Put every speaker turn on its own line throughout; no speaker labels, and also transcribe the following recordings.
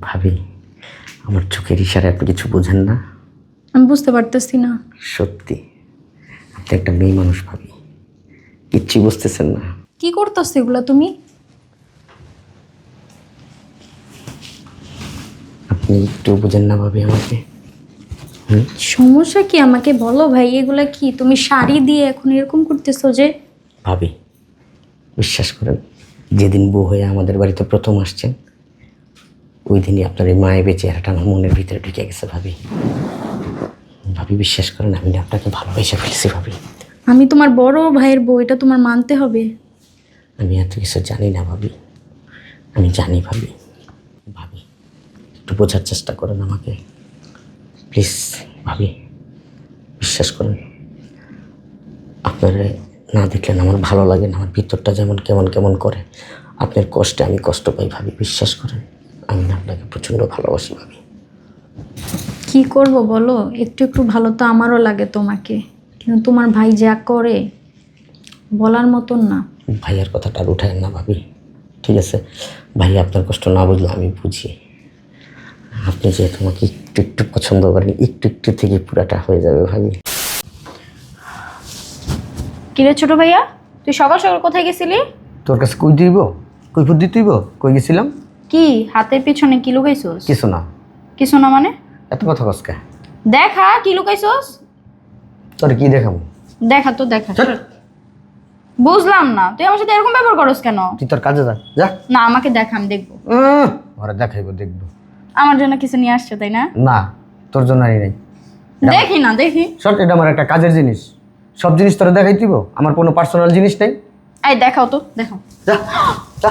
ভাবি আমার চোখের ইশারা আপনি কিছু বোঝেন না?
আমি বুঝতে পারতেছি না।
সত্যি আপনি একটা মেয়ে মানুষ ভাবি কিচ্ছু বুঝতেছেন না।
কি করতেছো এগুলা তুমি?
আপনি একটু বোঝেন না ভাবি আমাকে। হুম?
সমস্যা কি আমাকে বলো ভাই এগুলা কি? তুমি শাড়ি দিয়ে এখন এরকম করতেছো যে?
ভাবি বিশ্বাস করেন যেদিন বউ হয়ে আমাদের বাড়িতে প্রথম আসছেন ওই দিনই আপনার এই মায়ের চেহারাটা আমার মনের ভিতরে ঢুকে গেছে ভাবি। ভাবি বিশ্বাস করেন আমি না আপনাকে ভালোবেসে ফেলেছি ভাবি।
আমি তোমার বড় ভাইয়ের বউ এটা তোমার মানতে হবে।
আমি এত কিছু জানি না ভাবি। আমি জানি ভাবি। ভাবি একটু বোঝার চেষ্টা করেন আমাকে। প্লিজ ভাবি বিশ্বাস করেন। আপনারা না দেখলেন আমার ভালো লাগে না আমার ভিতরটা যেমন কেমন কেমন করে আপনার কষ্টে আমি কষ্ট পাই ভাবি বিশ্বাস করেন। আমি না আপনাকে প্রচণ্ড ভালোবাসি ভাবি।
কি করব বলো? একটু একটু ভালো তো আমারও লাগে তোমাকে। কিন্তু তোমার ভাই যা করে বলার মতন না।
ভাইয়ার কথাটা আর উঠায় না ভাবি। ঠিক আছে ভাই আপনার কষ্ট না বুঝলে আমি বুঝি। আপনি যে তোমাকে একটু একটু পছন্দ করেন একটু একটু থেকে পুরাটা হয়ে যাবে ভাবি।
কিরে ছোট ভাইয়া? তুই সকাল সকাল কোথায় গেছিলি?
তোর কাছে কই দিব? কই ফুট দিতেইব? কই গেছিলাম?
কি? হাতের পিছনে কি লুকাইছোস?
কিছু না।
কিছু না মানে?
এত কথা কসকা
দেখা কি লুকাইছোস?
তোর কি দেখাবো?
দেখা তো দেখা। বুঝলাম না। তুই আমার সাথে এরকম ব্যবহার করস কেন?
তুই তোর কাজে যা যা।
না আমাকে দেখা আমি দেখব।
ওরা দেখাইব দেখব।
আমার জন্য কিছু নিয়ে আসছে তাই না?
না তোর জন্য আনি নাই।
দেখি না দেখি।
শর্ট এটা আমার একটা কাজের জিনিস। সব জিনিস তোরা দেখাই দিব। আমার কোনো পার্সোনাল জিনিস নেই।
এই দেখাও তো দেখাও।
যা যা।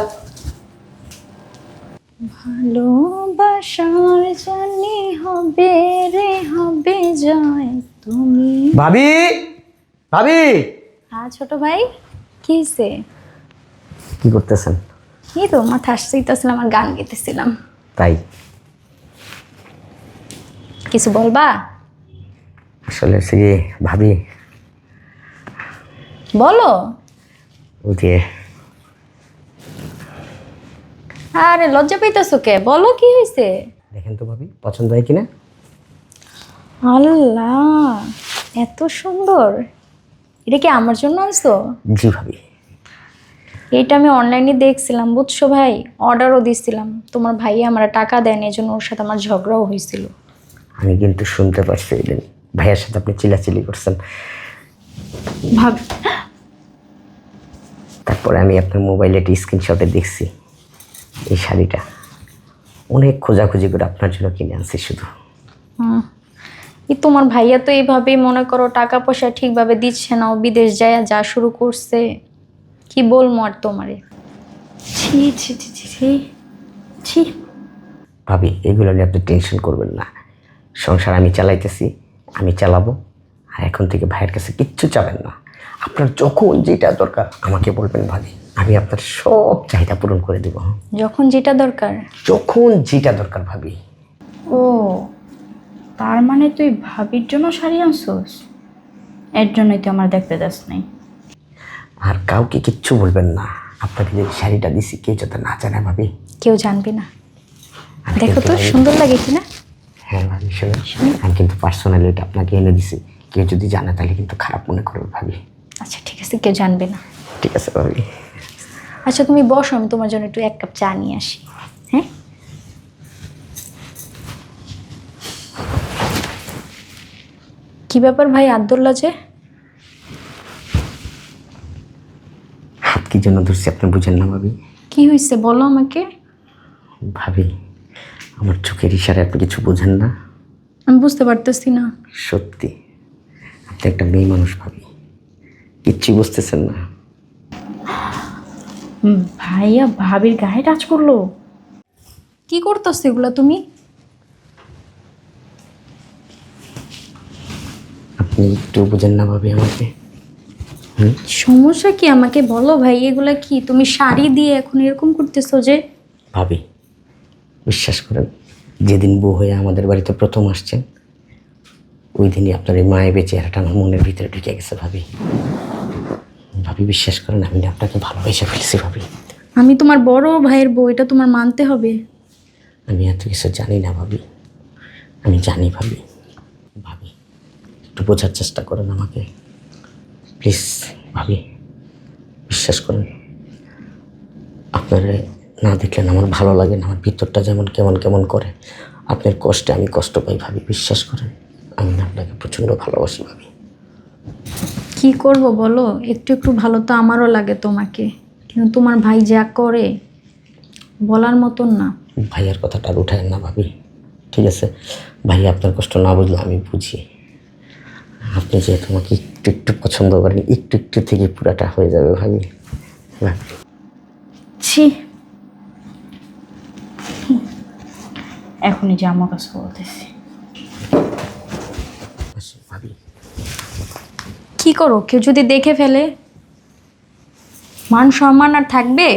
ভালোবাসার জানি হবে রে হবে জয় তুমি।
ভাবি ভাবি।
হ্যাঁ ছোট ভাই কি হয়েছে
কি করতেছেন?
এই তো মাথা আসতেছিলাম আর গান গেতেছিলাম।
তাই।
কিছু বলবা?
আসলে সে ভাবি?
বলো।
ওই যে
আরে লজ্জা পাইতেছো কে? বলো কি হয়েছে
দেখেন তো ভাবি পছন্দ হয় কিনা?
আল্লাহ এত সুন্দর। এটা কি আমার জন্য আনছো?
জি ভাবি।
এটা আমি অনলাইনে দেখছিলাম বুঝছ ভাই? অর্ডারও দিছিলাম। তোমার ভাই আমার টাকা দেয়নি এই জন্য ওর সাথে আমার ঝগড়াও হয়েছিল
আমি কিন্তু শুনতে পারছি ভাইয়ের সাথে আপনি চিলাচিলি করছেন।
ভাব
তারপরে আমি আপনার মোবাইলে একটি স্ক্রিনশটে দেখছি। এই শাড়িটা। অনেক খোঁজাখুঁজি করে আপনার জন্য কিনে আনছি শুধু।
হুম। এই তোমার ভাইয়া তো এইভাবেই মনে করো টাকা পয়সা ঠিকভাবে দিচ্ছে না ও বিদেশ যায় যা শুরু করছে। কি বলব আর তোমারে? ছি ছি ছি ছি ছি ছি।
ভাবি এগুলো নিয়ে আপনি টেনশন করবেন না। সংসার আমি চালাইতেছি আমি চালাবো। আর এখন থেকে ভাইয়ের কাছে কিচ্ছু চাবেন না। আপনার যখন যেটা দরকার আমাকে বলবেন ভাবি। আমি আপনার সব চাহিদা পূরণ করে দেবো।
যখন যেটা দরকার।
যখন যেটা দরকার ভাবি।
ও তার মানে তুই ভাবির জন্য শাড়ি আনছোস? এর জন্যই তুই আমার দেখতে যাস নাই।
আর কাউকে কিচ্ছু বলবেন না। আপনাকে যে শাড়িটা দিছি কেউ যাতে না জানে ভাবি।
কেউ জানবে না। দেখো তো সুন্দর লাগে কি না?
হ্যাঁ ভাবি শুনে আমি কিন্তু পার্সোনালি এটা আপনাকে এনে দিছি। কেউ যদি জানে তাহলে কিন্তু খারাপ মনে করবে ভাবি।
আচ্ছা ঠিক আছে কেউ জানবে না।
ঠিক আছে ভাবি।
আচ্ছা তুমি বসো আমি তোমার জন্য একটু এক কাপ চা নিয়ে আসি। হ্যাঁ? কি ব্যাপার ভাই আব্দুল্লা যে?
হাত কি জন্য ধরছি আপনি বুঝেন না ভাবি।
কি হয়েছে বলো আমাকে।
ভাবি আমার চোখের ইশারা আপনি কিছু বোঝেন না।
আমি বুঝতে পারতেছি না।
সত্যি আপনি একটা মেয়ে মানুষ ভাবি। কিচ্ছু বুঝতেছেন না।
ভাইয়া ভাবির গায়ে টাচ করল। কি করতেছো এগুলা তুমি?
আপনি একটু বোঝেন না ভাবি আমাকে।
সমস্যা কি আমাকে বলো ভাই এগুলা কি? তুমি শাড়ি দিয়ে এখন এরকম করতেছো যে?
ভাবি বিশ্বাস করেন যেদিন বউ হয়ে আমাদের বাড়িতে প্রথম আসছেন ওই দিনই আপনার এই মায়ের চেহারাটা আমার মনের ভিতরে ঢুকে গেছে ভাবি। ভাবি বিশ্বাস করেন আমি না আপনাকে ভালোবেসে ফেলেছি ভাবি।
আমি তোমার বড় ভাইয়ের বউ এটা তোমার মানতে হবে।
আমি এত কিছু জানি না ভাবি। আমি জানি ভাবি। ভাবি একটু বোঝার চেষ্টা করেন আমাকে। প্লিজ ভাবি বিশ্বাস করেন। আপনারা না দেখলেন আমার ভালো লাগে না আমার ভিতরটা যেমন কেমন কেমন করে। আপনার কষ্টে আমি কষ্ট পাই ভাবি বিশ্বাস করেন। আমি না আপনাকে প্রচণ্ড ভালোবাসি ভাবি।
কি করব বলো? একটু একটু ভালো তো আমারও লাগে তোমাকে। কিন্তু তোমার ভাই যা করে বলার মতন না।
ভাইয়ার কথাটা আর উঠায় না ভাবি। ঠিক আছে ভাই আপনার কষ্ট না বুঝলে আমি বুঝি। আপনি যে তোমাকে একটু একটু পছন্দ করেন একটু একটু থেকে পুরাটা হয়ে যাবে ভাবি।
ছি। এখনই যে আমার কাছে বলতেছি
আসি, ভাবি
কি করো? কেউ যদি দেখে ফেলে? মান সম্মান আর থাকবে?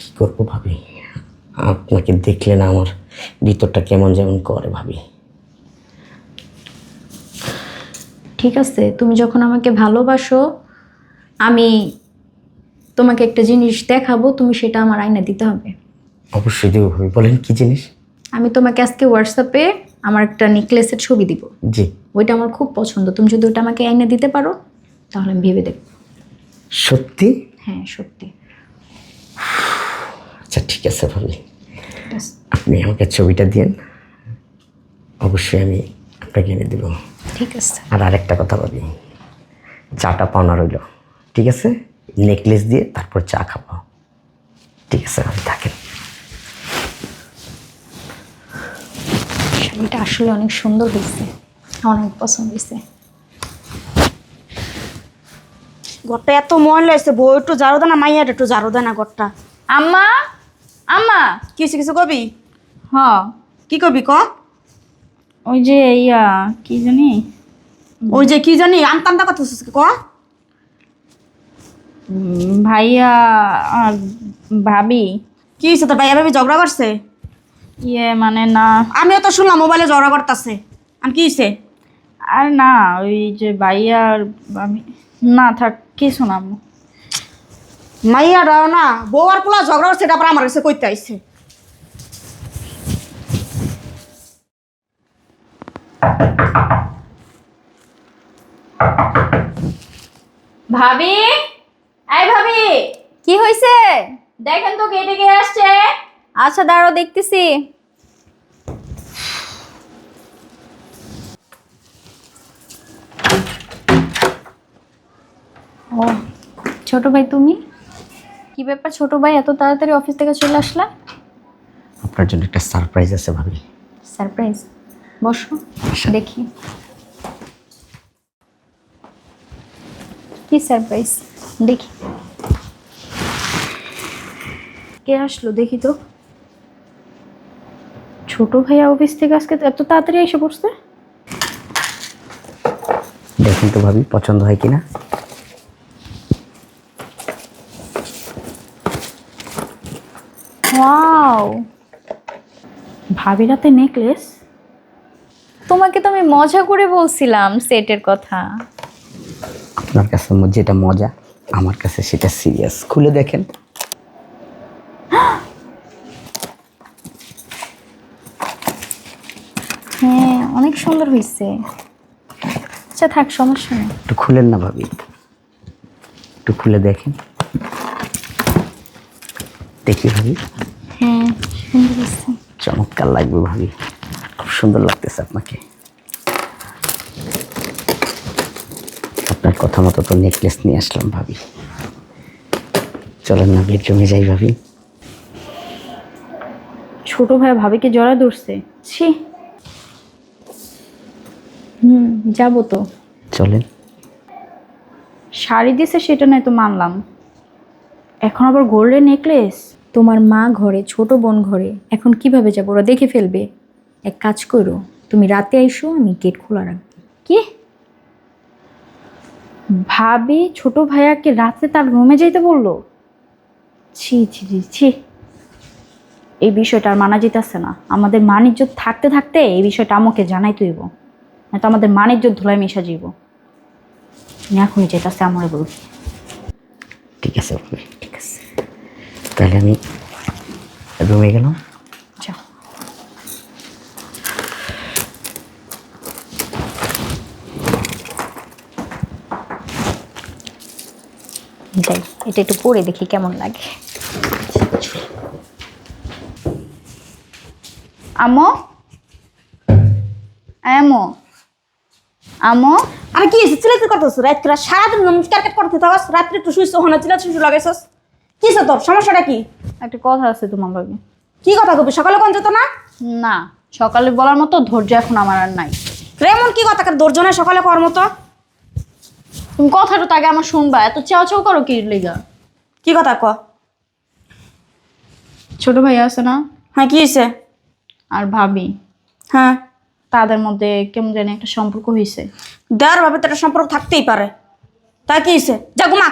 কী করব ভাবি? আপনাকে দেখলে না আমার ভিতরটা কেমন যেমন করে ভাবি।
ঠিক আছে তুমি যখন আমাকে ভালোবাসো আমি তোমাকে একটা জিনিস দেখাবো তুমি সেটা আমার আয়না দিতে হবে।
অবশ্যই দেবো ভাবি। বলেন কি জিনিস?
আমি তোমাকে আজকে হোয়াটসঅ্যাপে আমার একটা নেকলেসের ছবি দিব।
জি।
ওইটা আমার খুব পছন্দ। তুমি যদি ওটা আমাকে আয়না দিতে পারো তাহলে আমি ভেবে দেখব।
সত্যি?
হ্যাঁ সত্যি।
আচ্ছা ঠিক আছে ভাবি আপনি আমাকে ছবিটা দিন অবশ্যই আমি আপনাকে এনে দেবো।
ঠিক আছে।
আর আরেকটা কথা ভাবি। চাটা পাওনা রইল। ঠিক আছে? নেকলেস দিয়ে তারপর চা খাব। ঠিক আছে আমি থাকেন।
শাড়িটা আসলে অনেক সুন্দর হয়েছে আমার অনেক পছন্দ হয়েছে
ঘরটা এত ময়লা হয়েছে বউ একটু জারো দেয় না মাইয়ার একটু জারো দেয় না ঘরটা
আম্মা আম্মা।
কিছু কিছু কবি?
হ।
কি কবি ক
ওই যে ইয়া কি জানি?
ওই যে কি জানি আমতা আমতা কথা ক?
উম, ভাইয়া আর ভাবি।
কি হয়েছে তোর ভাইয়া ভাবি ঝগড়া করছে?
ইয়ে মানে না।
আমিও তো শুনলাম মোবাইলে ঝগড়া করতেছে। আমি কি হয়েছে
আর না ওই যে ভাইয়া আর না থাক কিছু না আম্মু।
মাইয়ারাও না বউ আর পোলা ঝগড়া আবার আমার কাছে কইতে আইছে।
ভাবি? এই ভাবি
কি হয়েছে
দেখেন তো গেটে কে আসছে।
আচ্ছা দাঁড়াও দেখতেছি। ও ছোট ভাই তুমি? কি ব্যাপার ছোট ভাই? এত তাড়াতাড়ি অফিস থেকে চলে আসলা?
আপনার জন্য একটা সারপ্রাইজ আছে ভাবি।
সারপ্রাইজ বসো দেখি। কি সারপ্রাইজ দেখি।
কে আসলো? দেখি তো। ছোট ভাইয়া অফিস থেকে আজকে এত তাড়াতাড়ি এসে পড়ছে?
দেখুন তো ভাবি পছন্দ হয় কিনা?
ওয়াও!
ভাবির হাতে নেকলেস
তোমাকে তো আমি মজা করে বলছিলাম সেটের কথা।
আপনার কাছে যেটা মজা আমার কাছে সেটা সিরিয়াস খুলে দেখেন
হ্যাঁ অনেক সুন্দর হয়েছে আচ্ছা থাক সমস্যা নেই।
একটু খুলেন না ভাবি। একটু খুলে দেখেন। দেখি ভাবি।
হ্যাঁ সুন্দর হয়েছে
চমৎকার লাগবে ভাবি। খুব সুন্দর লাগতেছে আপনাকে। আপনার কথা মতো তো নেকলেস নিয়ে আসলাম ভাবি। চলেন না বেডরুমে যাই ভাবি।
ছোট ভাইয়া ভাবিকে জড়া ধরছে। ছি।
হুম যাব তো।
চলেন।
শাড়ি দিছে সেটা নাই তো মানলাম। এখন আবার গোল্ডেন নেকলেস
তোমার মা ঘরে ছোট বোন ঘরে এখন কীভাবে যাব? ওরা দেখে ফেলবে। এক কাজ করো তুমি রাতে আইসো আমি গেট খোলা রাখব।
কি? ভাবি ছোট ভাইয়াকে রাতে তার রুমে যাইতে বলল? ছি ছি ছি ছি। এই বিষয়টা আর মানা যেতেছে না। আমাদের মানিজ্য থাকতে থাকতে এই বিষয়টা আমাকে জানাই তুইব নয়তো আমাদের মানিজ্য ধুলাই মিশা যাইব। আমি এখনই যেতেছে আমার বলছি
ঠিক আছে ঠিক আছে। তাহলে আমি রুমে গেলাম।
যাও। যাই এটা একটু পরে দেখি কেমন লাগে। আমো আমো আমো?
আর কি হয়েছে? চিলাইতে করতেছ রাত করে সারাদিন নমস্কার কাট করতে থাকস রাত্রে একটু শুইছ হনা চিলা শুশু লাগাইছস। কিসে তোর? সমস্যাটা কি?
একটা কথা আছে তোমার ভাবি
কি কথা কবি? সকালে কোন যেত না?
না সকালে বলার মতো ধৈর্য এখন আমার আর নাই।
এমন কি কথা? দর্জন সকালে কর মতো?
তুমি কথাটা তো আগে আমার শুনবা। এত চাও চাও করো কি লেগা?
কি কথা ক?
ছোট ভাই আছে না?
হ্যাঁ কি হয়েছে?
আর ভাবি।
হ্যাঁ।
তাদের মধ্যে কেমন জানি একটা সম্পর্ক হয়েছে
দেওয়ার ভাবে তো একটা সম্পর্ক থাকতেই পারে। তা কি হয়েছে যা ঘুমা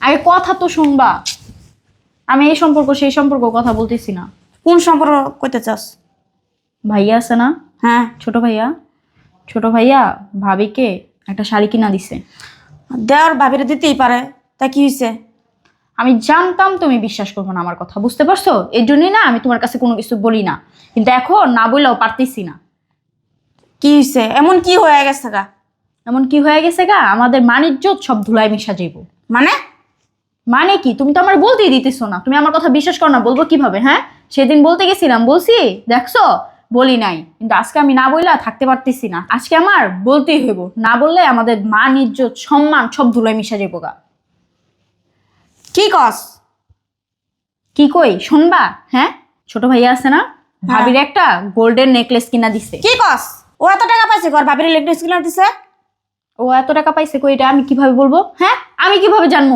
আগে কথা তো শুনবা। আমি এই সম্পর্ক সেই সম্পর্ক কথা বলতেছি না।
কোন সম্পর্ক কইতে চাস?
ভাইয়া আছে না?
হ্যাঁ।
ছোট ভাইয়া? ছোট ভাইয়া ভাবিকে একটা শাড়ি কিনা দিছে।
দেওয়ার ভাবিরে দিতেই পারে। তা কি হয়েছে
আমি জানতাম তুমি বিশ্বাস করব না আমার কথা বুঝতে পারছ? এই জন্যই না আমি তোমার কাছে কোনো কিছু বলি না। কিন্তু এখন না বললেও পারতেছি না।
কি হয়েছে এমন কি হয়ে গেছে গা?
এমন কি হয়ে গেছে গা? আমাদের মানিজ্য সব ধুলাই মিশা যাইব।
মানে?
মানে কি? তুমি তো আমার বলতেই দিতেছো না। তুমি আমার কথা বিশ্বাস করো না বলব কীভাবে হ্যাঁ? সেদিন বলতে গেছিলাম বলছি দেখছ? বলি নাই। কিন্তু আজকে আমি না বললে থাকতে পারতেছি না। আজকে আমার বলতেই হইব। না বললে আমাদের মান ইজ্জত সম্মান সব ধুলাই মিশা যাইব গা।
কি কস?
কি কই? শুনবা হ্যাঁ? ছোট ভাইয়া আছে না? ভাবির একটা গোল্ডেন নেকলেস কিনা দিছে।
কি কস? ও এত টাকা পাইছে? ঘর ভাবির ইলেকট্রিক কিলার দিছে
ও এত টাকা পাইছে কই এটা আমি কীভাবে বলব? হ্যাঁ? আমি কীভাবে জানব?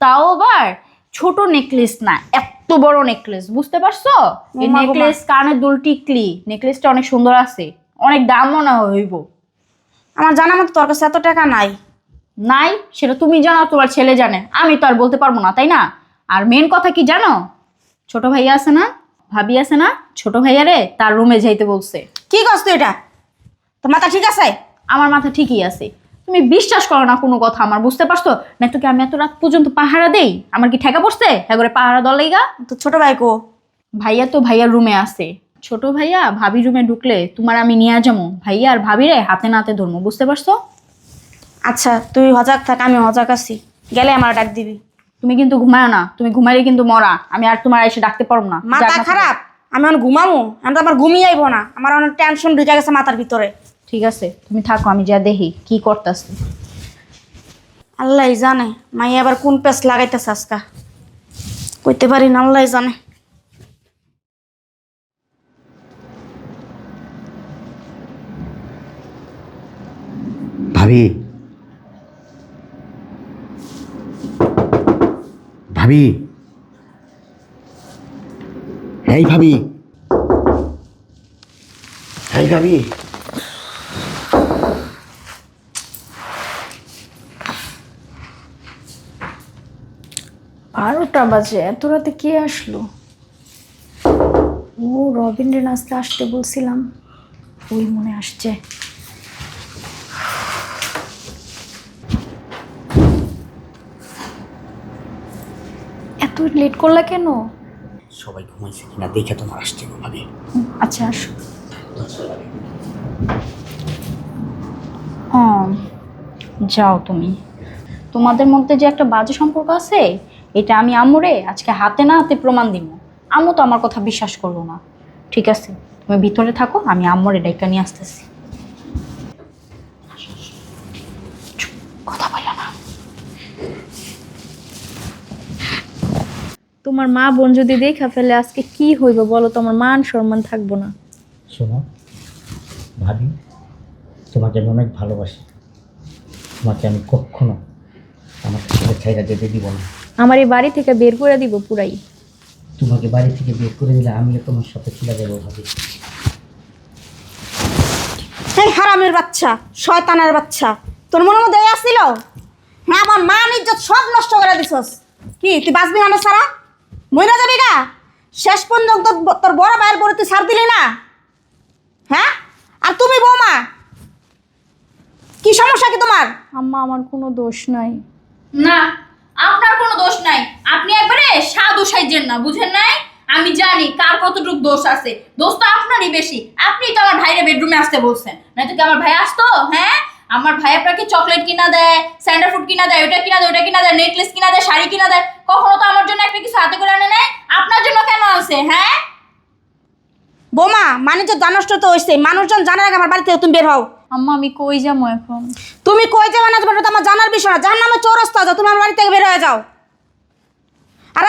তাও আবার ছোট নেকলেস না এত বড় নেকলেস বুঝতে পারছ? এই। নেকলেস কানের দুল টিকলি নেকলেসটা অনেক সুন্দর আছে অনেক দাম মনে হইব।
আমার জানা মতো তোর কাছে এত টাকা নাই।
নাই? সেটা তুমি জানো তোমার ছেলে জানে। আমি তো আর বলতে পারব না তাই না? আর মেন কথা কি জানো? ছোট ভাইয়া আছে না? ভাবি আছে না? ছোট ভাইয়া রে তার রুমে যাইতে বলছে।
কি তুই এটা? তোর মাথা ঠিক আছে?
আমার মাথা ঠিকই আছে। তুমি বিশ্বাস করো না কোনো কথা আমার বুঝতে পারছ? না তোকে আমি এত রাত পর্যন্ত পাহারা দেই? আমার কি ঠেকা পড়ছে? হ্যাঁ করে পাহারা দলেই গা
তো ছোট ভাই কো?
ভাইয়া তো ভাইয়ার রুমে আছে। ছোট ভাইয়া ভাবি রুমে ঢুকলে তোমার আমি নিয়ে যাব। ভাইয়া আর ভাবিরে হাতে নাতে ধরবো বুঝতে পারছ?
আচ্ছা তুই হজাক থাক আমি হজাক আছি। গেলে আমার ডাক দিবি।
তুমি কিন্তু ঘুমায় না তুমি ঘুমাইলে কিন্তু মরা। আমি আর তোমার এসে ডাকতে পারব না।
মাথা খারাপ? আমি এখন ঘুমামো? আমি তো আমার ঘুমিয়ে আইবো না। আমার অনেক টেনশন ঢুকে গেছে মাথার ভিতরে।
ঠিক আছে তুমি থাকো আমি যা দেখি কি করতেছ?
আল্লাহ জানে মাই আবার কোন পেস লাগাইতেছে আজকা? কইতে পারি না আল্লাহ জানে।
ভাবি। ভাবি। এই ভাবি। এই ভাবি।
বারোটা বাজে? এত রাতে কে আসলো? ও রবীন্দ্রনাথ আসতে আসতে বলছিলাম ওই মনে আসছে। এত লেট করলা কেন?
সবাই ঘুমাইছে কিনা দেখে তোমার আসছে ভাবি
আচ্ছা আসো।
হ্যাঁ যাও তুমি। তোমাদের মধ্যে যে একটা বাজে সম্পর্ক আছে এটা আমি আমরে আজকে হাতে না হাতে প্রমাণ দিব। আম্মু তো আমার কথা বিশ্বাস করল না। ঠিক আছে তুমি ভিতরে থাকো আমি আম্মরে ডাইকা নিয়ে আসতেছি। কথা না।
তোমার মা বোন যদি দেখা ফেলে আজকে কি হইব বলো তো আমার মান সম্মান থাকব না।
শোনো ভাবি তোমাকে আমি অনেক ভালোবাসি। তোমাকে আমি কখনো আমার কাছে ছাইরা যেতে দিব না।
আমার এই বাড়ি থেকে বের করে দিব পুরাই।
তোমাকে বাড়ি থেকে বের করে দিলে আমিও তোমার সাথে চলে যাব ভাবি।
এই হারামের বাচ্চা শয়তানের বাচ্চা তোর মনের মধ্যে এই আসছিল? হ্যাঁ আমার মান ইজ্জত সব নষ্ট করে দিছস। কি তুই বাঁচবি না সারা মইরা যাবি গা? শেষ পর্যন্ত তোর বড় ভাইয়ের বড় তুই ছাড় দিলি না? হ্যাঁ? আর তুমি বৌমা? কি সমস্যা কি তোমার?
আম্মা আমার কোনো দোষ নাই।
না আপনার কোনো দোষ নাই। আপনি একবারে সাধু সাইজেন না, বুঝেন নাই? আমি জানি কার কতটুকু দোষ আছে। দোষ তো আপনারই বেশি। আপনি তো আমার ভাইয়ের বেডরুমে আসতে বলছেন। নয়তো কি আমার ভাই আসতো? হ্যাঁ? আমার ভাই আপনাকে চকলেট কিনা দেয় স্যান্ডার ফুড কিনা দেয় ওটা কিনা দেয় ওটা কিনা দেয় নেকলেস কিনা দেয়, শাড়ি কিনা দেয়, কখনো তো আমার জন্য একটা কিছু হাতে করে আনে নেয় আপনার জন্য কেন আছে হ্যাঁ?
বোমা মানে যে জানষ্ট তো হয়েছে মানুষজন জানার আগে আমার বাড়ি থেকে তুমি বের হও।
আম্মা আমি কই যাব এখন?
তুমি কই যাবে না ওটা আমার জানার বিষয় না। যার নামে চৌরাস্তা যাও তুমি আমার বাড়ি থেকে বের হয়ে যাও। আর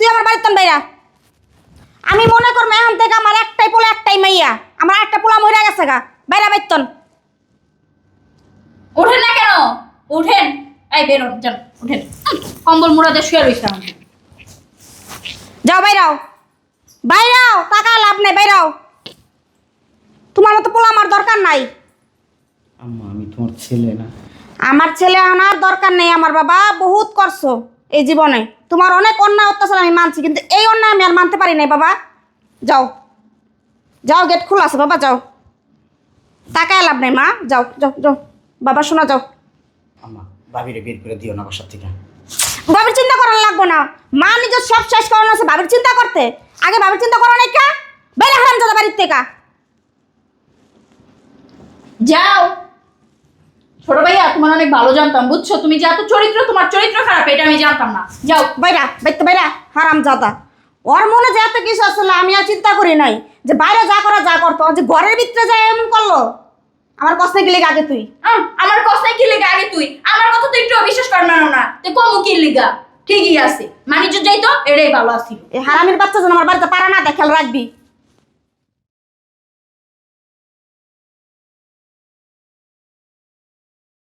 তুই আমার বাড়িতে বাইরা আমি মনে করব এখন থেকে আমার একটাই পোলা একটাই মাইয়া। আমার একটা পোলা মরে গেছে গা। বাইরা বাইতন
ওঠেন না কেন? উঠেন এই বেরোন যান উঠেন উম, কম্বল মুড়াতে শুয়ে রয়েছে
যাও বাইরাও বাইরাও টাকা লাভ নেই বাইরাও তোমার মতো পোলা আমার দরকার নাই।
আম্মা আমি তোমার ছেলে না।
আমার ছেলে আনার দরকার নেই আমার বাবা বহুত করছ এই জীবনে। তোমার অনেক অন্যায় অত্যাচার আমি মানছি কিন্তু এই অন্যায় আমি আর মানতে পারি নাই বাবা। যাও। যাও গেট খোলা আছে বাবা যাও। টাকায় লাভ নেই মা। যাও যাও যাও। বাবা শোনা যাও।
আম্মা ভাবিরে বের করে দিও না বাসার থেকে
বাবির চিন্তা করার লাগবো না। মা নিজের সব শেষ করানো আছে বাবির চিন্তা করতে। আগে বাবির চিন্তা করো নাই কা? বেড়ে হারাম যাদা বাড়ির থেকে।
যাও। ছোট ভাইয়া তোমার অনেক ভালো জানতাম বুঝছ? তুমি যে এত চরিত্র তোমার চরিত্র খারাপ এটা আমি জানতাম না। যাও।
বাইরা বাইতে বাইরা হারাম জাদা ওর মনে যে এত কিছু আসলে আমি আর চিন্তা করি নাই। যে বাইরে যা করা যা করতো। যে ঘরের ভিতরে যা এমন করল আমার কষ্টে গেলে আগে তুই?
আমার কথাই কি লেগে আগে তুই? আমার কথা তো একটু অবিশ্বাস কর না না। তো কমু কি লিগা? ঠিকই আছে। মানিজ্য যাই তো এটাই ভালো আছিল।
এই হারামির বাচ্চা যেন আমার বাড়িতে পারা না দেখাল রাখবি।